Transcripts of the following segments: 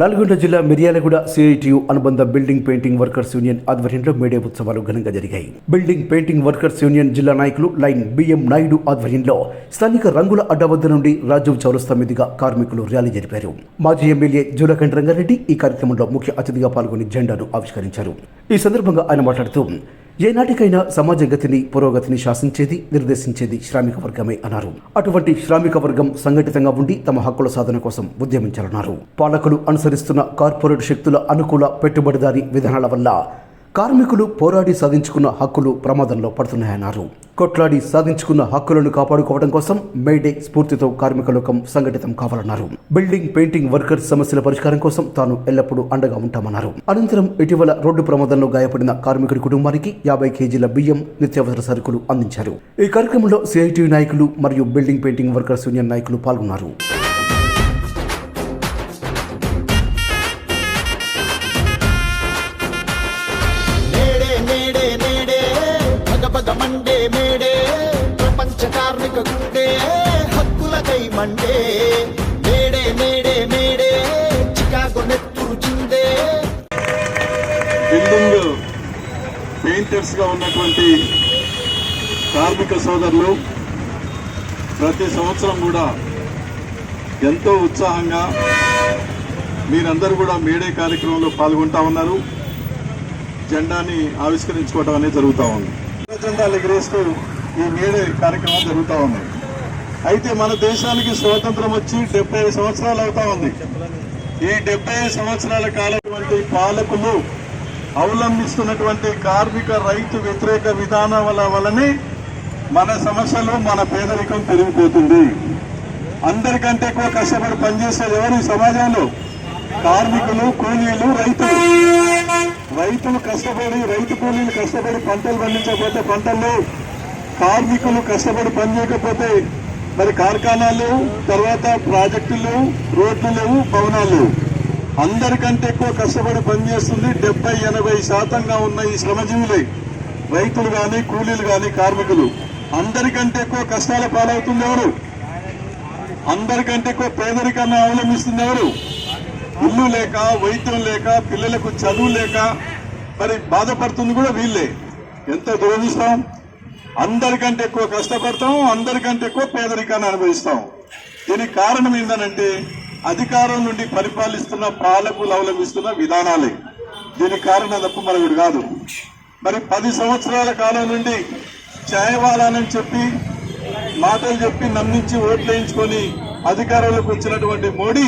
నల్గొండ జిల్లా మిర్యాలగూడ సిఐటియు అనుబంధ building painting workers union ఆధ్వర్యంలో మేడే ఉత్సవాలు ఘనంగా జరిగాయి. బిల్డింగ్ పెయింటింగ్ వర్కర్స్ యూనియన్ జిల్లా నాయకులు లైన్ బిఎం నాయుడు ఆధ్వర్యంలో స్థానిక రంగుల అడ్డ వద్ద నుండి రాజీవ్ చౌరస్తా మీదుగా కార్మికులు ర్యాలీ జరిపారు. మాజీ ఎమ్మెల్యే జూలకంఠ రంగారెడ్డి ఈ కార్యక్రమంలో ముఖ్య అతిథిగా పాల్గొని జెండాను ఆవిష్కరించారు. ఈ సందర్భంగా ఆయన మాట్లాడుతూ ఏనాటికైనా సమాజ గతిని పురోగతిని శాసించేది నిర్దేశించేది శ్రామిక వర్గమే అన్నారు. అటువంటి శ్రామిక వర్గం సంఘటితంగా ఉండి తమ హక్కుల సాధన కోసం ఉద్యమించాలన్నారు. పాలకులు అనుసరిస్తున్న కార్పొరేట్ శక్తుల అనుకూల పెట్టుబడిదారీ విధానాల వల్ల కార్మికులు పోరాడి సాధించుకున్న హక్కులు ప్రమాదంలో పడుతున్నాయన్నారు. కొట్లాడి సాధించుకున్న హక్కులను కాపాడుకోవడం కోసం మేడే స్ఫూర్తితో కార్మిక లోకం సంఘటితం కావాలన్నారు. బిల్డింగ్ పెయింటింగ్ వర్కర్స్ సమస్యల పరిష్కారం కోసం తాను ఎల్లప్పుడూ అండగా ఉంటామన్నారు. అనంతరం ఇటీవల రోడ్డు ప్రమాదంలో గాయపడిన కార్మికుడి కుటుంబానికి యాభై కేజీల బియ్యం నిత్యావసర సరుకులు అందించారు. ఈ కార్యక్రమంలో సిఐటి నాయకులు మరియు బిల్డింగ్ పెయింటింగ్ వర్కర్స్ యూనియన్ నాయకులు పాల్గొన్నారు. పదమండే మేడే ప్రపంచ కార్మిక గుండె హక్కులకై Monday May Day May Day May Day Chicago నెత్తురు చిందే. బిల్డింగ్ పెయింటర్స్గా ఉన్నటువంటి కార్మిక సోదరులు ప్రతి సంవత్సరం కూడా ఎంతో ఉత్సాహంగా మీరందరూ కూడా మేడే కార్యక్రమంలో పాల్గొంటా ఉన్నారు. జెండాని ఆవిష్కరించుకోవడం అనేది జరుగుతూ ఉంది. జెండాలు ఎగరేస్తూ ఈ మేడే కార్యక్రమం జరుగుతూ ఉంది. అయితే మన దేశానికి స్వాతంత్రం వచ్చి డెబ్బై సంవత్సరాలు అవుతా ఉంది. ఈ డెబ్బై సంవత్సరాల కాలం వంటి పాలకులు అవలంబిస్తున్నటువంటి కార్మిక రైతు వ్యతిరేక విధానాల వలనే మన సమస్యలు మన పేదరికం పెరిగిపోతుంది. అందరికంటే ఎక్కువ కష్టపడి పనిచేసేది ఎవరు ఈ సమాజంలో? కార్మికులు కూలీలు రైతులు. రైతులు కష్టపడి రైతు కూలీలు కష్టపడి పంటలు పండించకపోతే పంటలు కార్మికులు కష్టపడి పని చేయకపోతే మరి కార్ఖానాలు తర్వాత ప్రాజెక్టులు రోడ్లు లేవు భవనాలు అందరికంటే ఎక్కువ కష్టపడి పనిచేస్తుంది డెబ్బై ఎనభై శాతంగా ఉన్న ఈ శ్రమజీవులే. రైతులు కానీ కూలీలు కానీ కార్మికులు. అందరికంటే ఎక్కువ కష్టాల పాలవుతుంది ఎవరు అందరికంటే ఎక్కువ పేదరికాన్ని అవలంబిస్తుంది ఎవరు ఇల్లు లేక వైద్యం లేక పిల్లలకు చదువు లేక మరి బాధపడుతుంది కూడా వీళ్ళే. ఎంత దురదృష్టం? అందరికంటే ఎక్కువ కష్టపడతాం అందరికంటే ఎక్కువ పేదరికాన్ని అనుభవిస్తాం. దీనికి కారణం ఏంటనంటే అధికారం నుండి పరిపాలిస్తున్న పాలకులు అవలంబిస్తున్న విధానాలే. దీనికి కారణం తప్ప మరొకటి కాదు. మరి పది సంవత్సరాల కాలం నుండి ఛాయవాలానని చెప్పి మాటలు చెప్పి నమ్మించి ఓట్లు వేయించుకొని అధికారంలోకి వచ్చినటువంటి మోడీ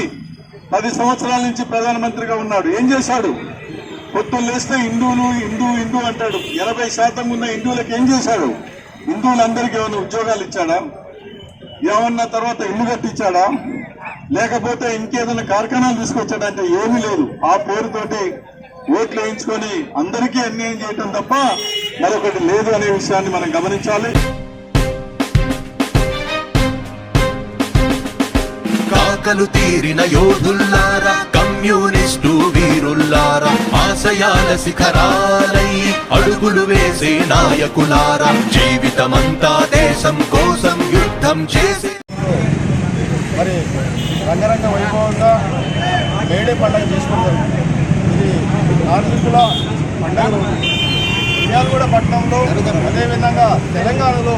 పది సంవత్సరాల నుంచి ప్రధానమంత్రిగా ఉన్నాడు. ఏం చేశాడు? పొత్తులు లేస్తే హిందువులు హిందూ హిందూ అంటాడు. ఎనభై శాతం ఉన్న హిందువులకు ఏం చేశాడు? హిందువులందరికీ ఏమైనా ఉద్యోగాలు ఇచ్చాడా? ఏమన్నా తర్వాత ఇల్లు కట్టించాడా? లేకపోతే ఇంకేదైనా కార్ఖానాలు తీసుకొచ్చాడంటే ఏమీ లేదు. ఆ పేరుతోటి ఓట్లు వేయించుకొని అందరికీ అన్యాయం చేయటం తప్ప మరొకటి లేదు అనే విషయాన్ని మనం గమనించాలి. ఆకలు తీరిన యోధుల్లారా కమ్యూనిస్టు వీరుల్లారా ఆశయాల శిఖరాలై అడుగులు వేసే నాయకులారా జీవితమంతా దేశం కోసం యుద్ధం చేసే మరి రంగరంగ వైభవంగా మేడే పండుగ చేసుకుంటారు. ఇది కార్మికుల పండుగ. రోజు పట్టణంలో అదేవిధంగా తెలంగాణలో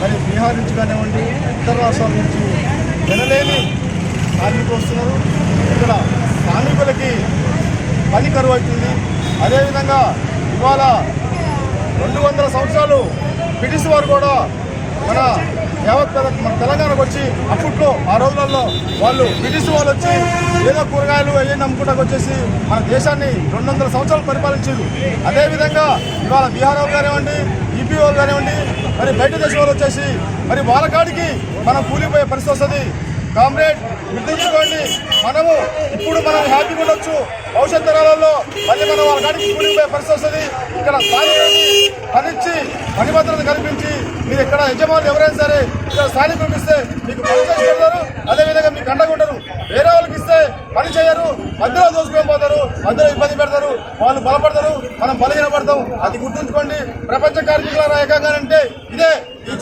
మరి బీహార్ నుంచి కానివ్వండి ఇతర రాష్ట్రాల నుంచి వినలేని కార్మికులు వస్తున్నారు. ఇక్కడ కార్మికులకి పని కరువు అవుతుంది. అదేవిధంగా ఇవాళ రెండు వందల సంవత్సరాలు బ్రిటిష్ వారు కూడా మన యావత్ మన తెలంగాణకు వచ్చి అప్పట్లో ఆ రోజులలో వాళ్ళు బ్రిటిష్ వాళ్ళు వచ్చి ఏదో కూరగాయలు అయ్యి నమ్ముకుంటాకు వచ్చేసి మన దేశాన్ని రెండు వందల సంవత్సరాలు పరిపాలించారు. అదేవిధంగా ఇవాళ బీహార్ వాళ్ళు కానివ్వండి ఈపీ వాళ్ళు కానివ్వండి మరి బయట దేశం వాళ్ళు వచ్చేసి మరి వాళ్ళ కాడికి మనం కూలిపోయే పరిస్థితి వస్తుంది. కామ్రేడ్ గుర్తుంచుకోండి మనము ఇప్పుడు మనం హ్యాపీగా ఉండొచ్చు. భవిష్యత్ తరాలలో మళ్ళీ మనం వాళ్ళ కాడికి కూలిపోయే పరిస్థితి వస్తుంది. ఇక్కడ స్థానికులని పనిచ్చి పని భద్రత కల్పించి మీరు ఇక్కడ యజమానులు ఎవరైనా సరే ఇక్కడ స్థానికులకు ఇస్తే మీకు పని చేసి పెడతారు అదేవిధంగా మీకు అండగా ఉంటారు వేరే వాళ్ళకి ఇస్తే పని చేయరు. మధ్యలో దోసుకొని పోతారు. మధ్యలో ఇబ్బంది పెడతారు. వాళ్ళు బలపడతారు. మనం బలహీనపడతాం. అది గుర్తుంచుకోండి. ప్రపంచ కార్మికుల ఏకంగా అంటే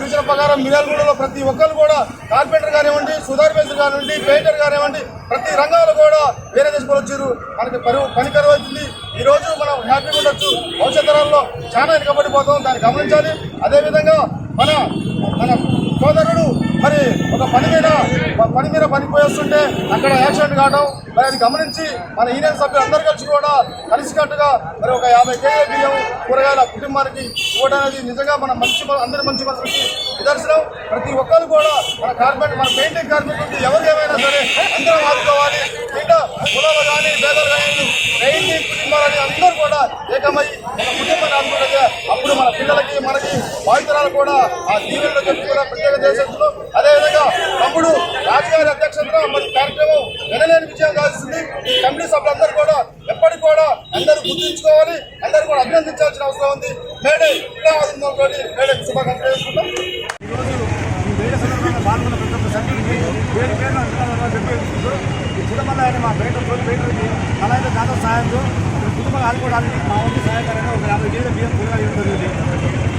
సూచన ప్రకారం మిర్యాలగూడలో ప్రతి ఒక్కరు కూడా కార్పెంటర్ కానివ్వండి సుధార్ బేస్ కానివ్వండి పెయింటర్ కానివ్వండి ప్రతి రంగాలు కూడా వేరే దేశంలో వచ్చారు. మనకి పరువు పని కరువు అవుతుంది. ఈ రోజు మనం హ్యాపీగా ఉండొచ్చు. భవిష్యత్ తరాల్లో చాలా వెనుకబడిపోతాం. దాన్ని గమనించాలి. అదేవిధంగా మన మన సోదరుడు మరి ఒక పని మీద పని మీద పనిపోయేస్తుంటే అక్కడ యాక్సిడెంట్ కావడం మరి అది గమనించి మన యూనియన్ సభ్యులు అందరు కలిసి కూడా కలిసికట్టుగా మరి ఒక యాభై కేజీ బియ్యం కూరగాయల కుటుంబానికి ఇవ్వడం అనేది నిజంగా మన మంచి మన- అందరి మంచి మనసుకి నిదర్శనం. ప్రతి ఒక్కరు కూడా మన కార్పెంట్ మన పెయింటింగ్ కార్మికులకి ఎవరు ఏమైనా సరే అందరం ఆదుకోవాలి. ఇంకా కులాలు కానీ పేదలు కానీ పెయింటింగ్ కుటుంబాలని అందరూ కూడా ఏకమై ఒక కుటుంబాన్ని ఆదుకుంటే పిల్లలకి మనకి బాధితురాలు కూడా ఆ దీవెనలో చెప్పి కూడా ప్రత్యేక దేశంలో అదేవిధంగా తమ్ముడు రాజుగారి అధ్యక్షతన మరి కార్యక్రమం వినలేని విజయం కాల్సింది ఈ కమిటీ సభ్యులందరూ కూడా ఎప్పటికి కూడా అందరూ గుర్తుంచుకోవాలి అందరూ కూడా అభినందించాల్సిన అవసరం ఉంది. మేడే విప్లవాదంతో మేడే శుభాకాంక్షలు చేసుకుంటాం పాల్గొన్న ప్రతి ఒక్క సభ్యుడికి పేరు పేరు అభినందనలు తెలియజేసుకుంటూ ఈ కుటుంబంలో ఆయన మా బయట తోటి బయటకి అలాగే దాదాపు సహాయంతో కుటుంబాలు ఆదుకోవడానికి మా వంతు సహాయకరంగా ఒక యాభై కేజీల బియ్యం కూరగాయలు ఇవ్వడం జరిగింది